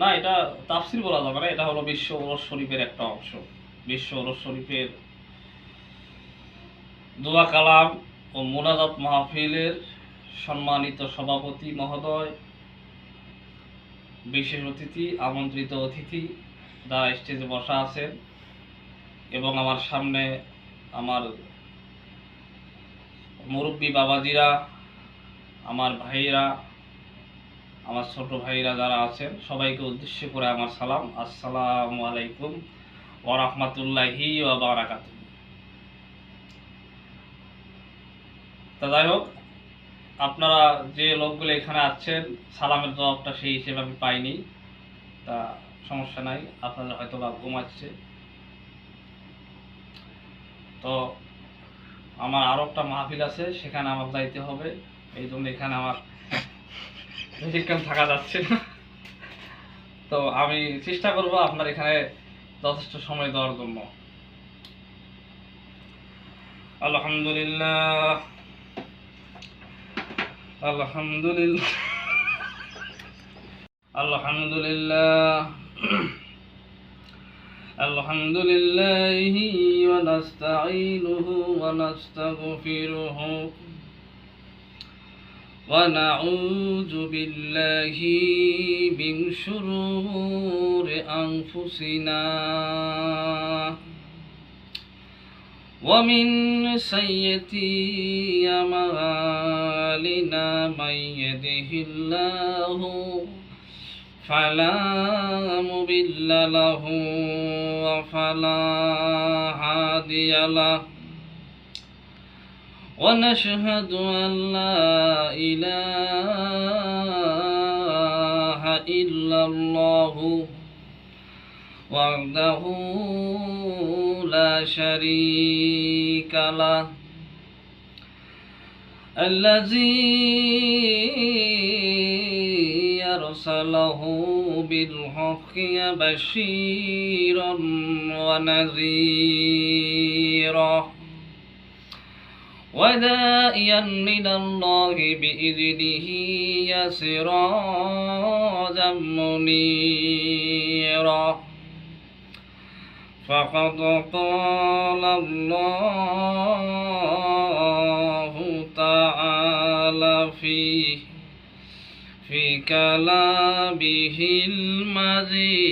না, এটা তাফসির বলা যাবে না, এটা হলো বিশ্ব ওরস শরীফের একটা অংশ। বিশ্ব ওরস শরীফের দোয়া কালাম ও মোনাজাত মাহফিলের সম্মানিত সভাপতি মহোদয়, বিশেষ অতিথি, আমন্ত্রিত অতিথি যারা স্টেজে বসা আছেন এবং আমার সামনে আমার মুরব্বী বাবাজিরা, আমার ভাইরা আমার ছোট ভাইরা যারা আছেন, সবাইকে উদ্দেশ্য করে আমার সালাম। আসসালামু আলাইকুম ওয়া রাহমাতুল্লাহি ওয়া বারাকাতুহু। তা যাই হোক, আপনারা যে লোকগুলো এখানে আছেন, সালামের জবাবটা সেই হিসেবে আমি পাইনি। তা সমস্যা নাই আপনাদের হয়তো বা ঘুমাচ্ছে। তো আমার আরও একটা মাহফিল আছে, সেখানে আমার যাইতে হবে। এই জন্য এখানে আমার বেশিক্ষণ থাকা যাচ্ছে না তো আমি চেষ্টা করব আপনার এখানে যথেষ্ট সময় দেওয়ার জন্য আলহামদুলিল্লাহ আলহামদুলিল্লাহ আলহামদুলিল্লাহ الحمد لله ونستعينه ونستغفره ونعوذ بالله من شرور أنفسنا ومن سيئة أعمالنا من يده الله فلا مضل له وفلا هادي له ونشهد أن لا إله إلا الله وحده لا شريك له الذي أرسله بالحق بشيرا ونذيرا. ودائيا من الله بإذنه يسراجا منيرا فقد قال الله تعالى في في كلامه المجيد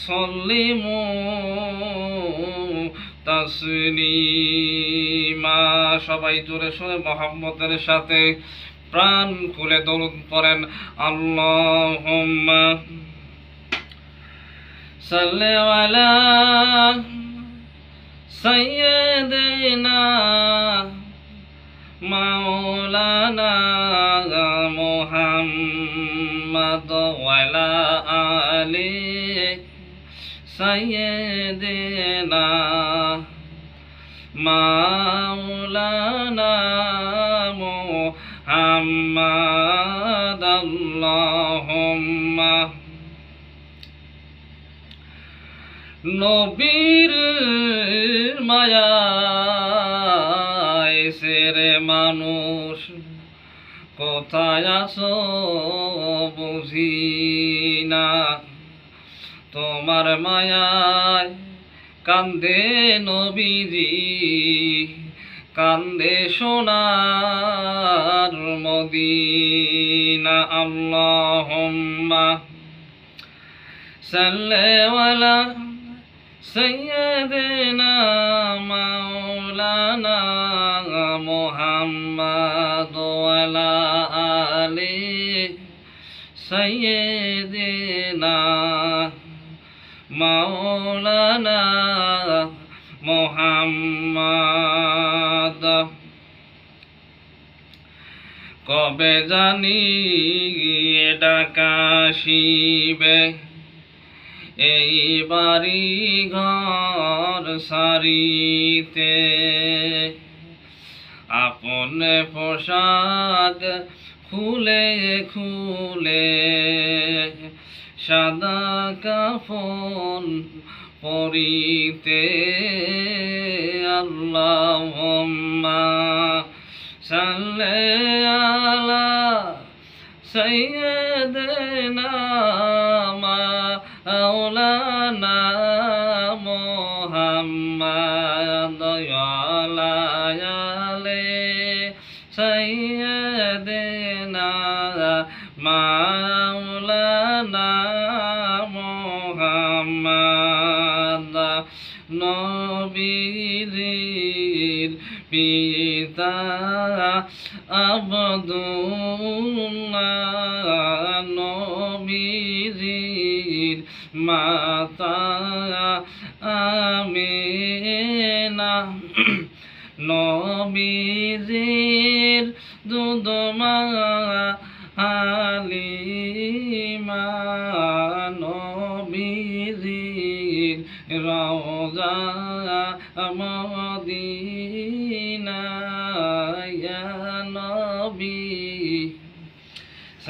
وسلموا তাসলিমা সবাই জোরে শুনে মোহাম্মদের সাথে প্রাণ খুলে দরুদ পড়েন আল্লাহুম্মা সাল্লি আলা সাইয়্যিদিনা মাওলানা মুহাম্মদ ওয়ালা আলি সৈয়দেনা মাওলানা মুহাম্মাদ আল্লাহুম্মা। নবীর মায়া সেরে মানুষ কোথায় আসো বুঝি না। তোমার মায়ায় কান্দে নবীজি কান্দে সোনার মদিনা। আল্লাহুম্মা মাওলানা মোহাম্মদ ওয়ালা আলি মৌলানা মোহাম্মদ। কবে জানি ডাকাশিবে এই বাড়ি ঘর সারিতে। আপন পোশাক খুলে খুলে সাদা কাফন পরিতে আল্লাহ সাল্লে আলা সৈয়দনা মা আওলানা মোহাম্মদ আলায়ালে সৈয়দনা মা পিতা আবদুল্লাহ নবীর মাতা আমেনা নবীর দুদমা হালিমা নবীর রওজা মদিনা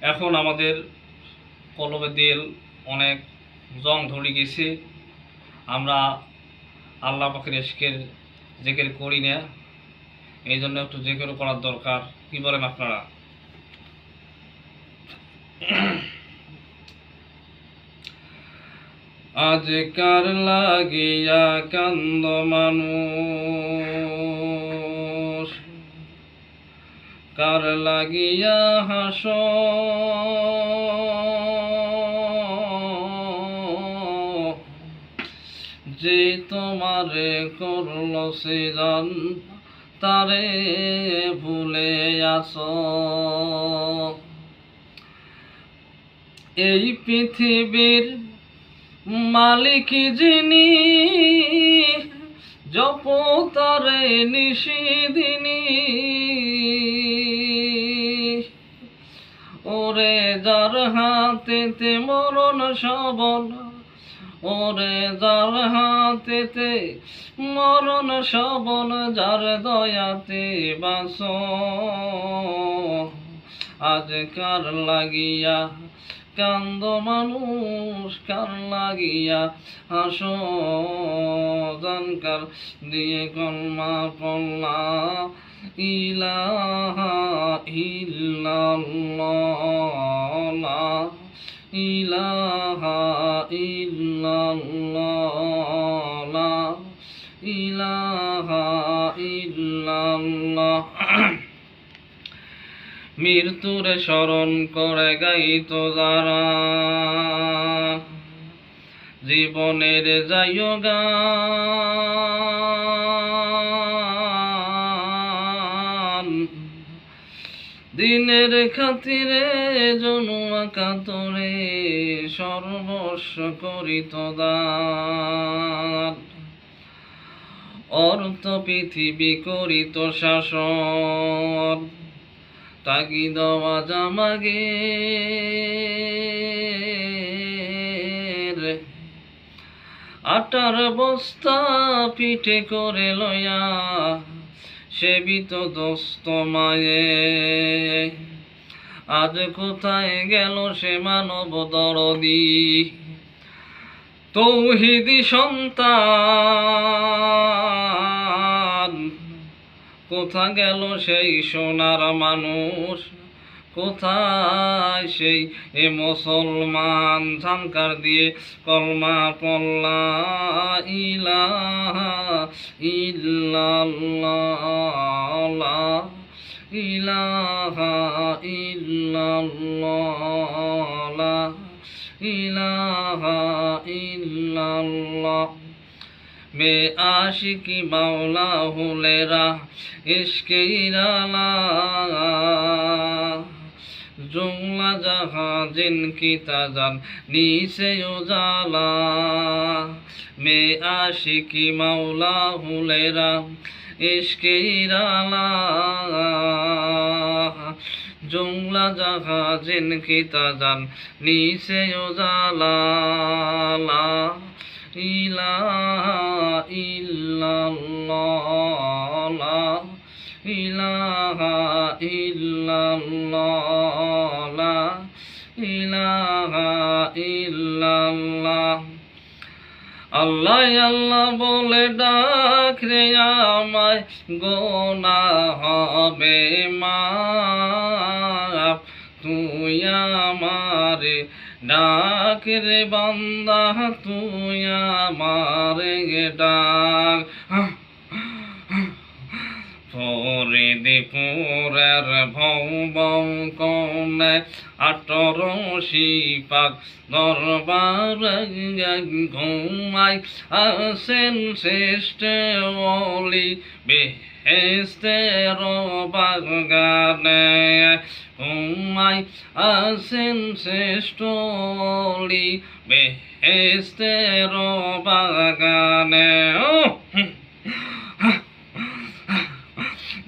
এখন আমাদের কলবে দিল অনেক জং ধরে গেছে। আমরা আল্লাহ পাখির এসকের জেকের করি না। এই জন্য একটু জেকেরও করার দরকার। কি বলেন আপনারা? আজকার লাগিয়া কান্দ মানুষ। কার লাগিয়া হাস? যে তোমারে করল সে জান তারে ভুলে আস। এই পৃথিবীর মালিক যিনি জপ তারে নিষিদিনী ওরে যার হাতেতে মরণ সবল ওরে যার হাতেতে মরণ সবল যার দয়াতে বাস আজকার লাগিয়া কান্দ মানুষ কার লাগিয়া হাস? জানকার দিয়ে কলমা পল্লা ইলাহা ইল্লাল্লাহ ইলাহা ইল্লাল্লাহ। মৃত্যুরে স্মরণ করে গাইত যারা। জীবনের যাইও দিনের খাতিরে জনুয়া কাতরে সর্বস্ব করিত অর্থ পৃথিবী করিত শাসন। তাগি দেওয়া জামাগে আটার বস্তা পিঠে করে লয়া সেবিত দোস্ত মায়ে। আজ কোথায় গেল সে মানব দরদি? তৌহিদি সন্তান। কোথা গেল সেই সোনার মানুষ? কোথায় সেই এ মুসলমান ঝাঙ্কার দিয়ে কলমা পল্লা ইলাহা ইল্লাল্লাহ ইলাহা ইল্লাল্লাহ ইলাহা ইল্লাল্লাহ। মে আশিকি মাওলা হুলেরা, ইশকে ইরালা। জুমলা জাহা জিনকি তাজান নিসে উজালা। মে আশিকি মাওলা হুলেরা, ইশকে ইরালা। জুমলা জাহা জিনকি তাজান নিসে উজালা। ইলাহা ইল্লাল্লাহ ইলাহা ইল্লাল্লাহ ইলাহা ইল্লাল্লাহ আল্লাহ আল্লাহ বলে ডাক রে আমায়, গোনা হবে মা তুই আমারে ডাক রে বান্দা, তুই আমারে ডাক। পরে দীপুরের ভৌ বৌ কনে আটর পাক দরবার ঘুমাই আসেন শ্রেষ্ঠ অলি বেহেস্তের বাগানে। ঘুমাই আসেন শ্রেষ্ঠ অলি বেহেস্তের বাগানে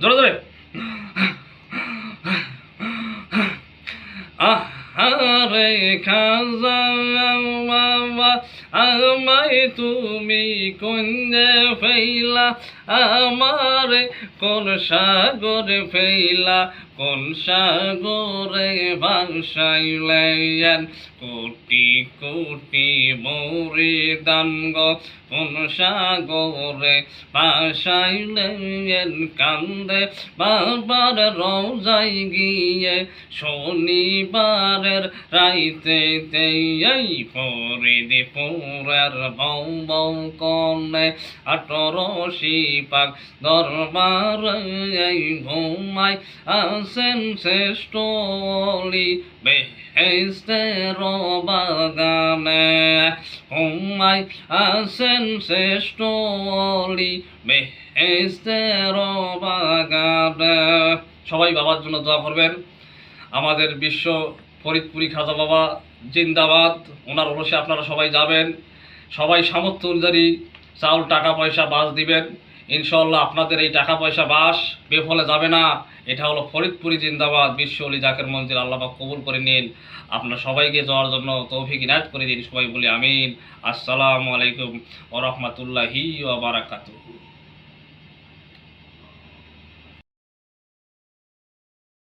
জোরে জোরে আহারে খাজা বাবা আমায় তুমি কন্যা ফেলা আমারে কোন সাগরে ফেলা কোন সাগরে ভাসাইলেন? কোটি কোটি মরে দান গো, কোন সাগরে ভাসাইলেন? কান্দে বাবার রোজাই গিয়ে শনিবারের রাইতে এই পরে দীপুরের বৌ বৌ কনে আটরশি পাক দরবার ঘুমাই আসেন শ্রেষ্ঠ অলি বেহেস্তের বাগানে ঘুমাই আসেন শ্রেষ্ঠ অলি বেহেস্তের বাগানে সবাই বাবার জন্য দোয়া করবেন। আমাদের বিশ্ব ফরিদপুরি খাজা বাবা জিন্দাবাদ। ওনার অবশ্যই আপনারা সবাই যাবেন। সবাই সামর্থ্য অনুযায়ী চাউল, টাকা পয়সা, বাস দিবেন। ইনশাল্লাহ আপনাদের এই টাকা পয়সা, বাস বেফলে যাবে না। এটা হলো ফরিদপুরি জিন্দাবাদ। বিশ্ব অলি জাকের মঞ্জিল আল্লাহ কবুল করে নিন। আপনার সবাইকে যাওয়ার জন্য তৌফিক ইনায়ত করে দিন। সবাই বলি আমিন। আসসালামু আলাইকুম ওরহমতুল্লাহি ওয়া বারাকাতুহু।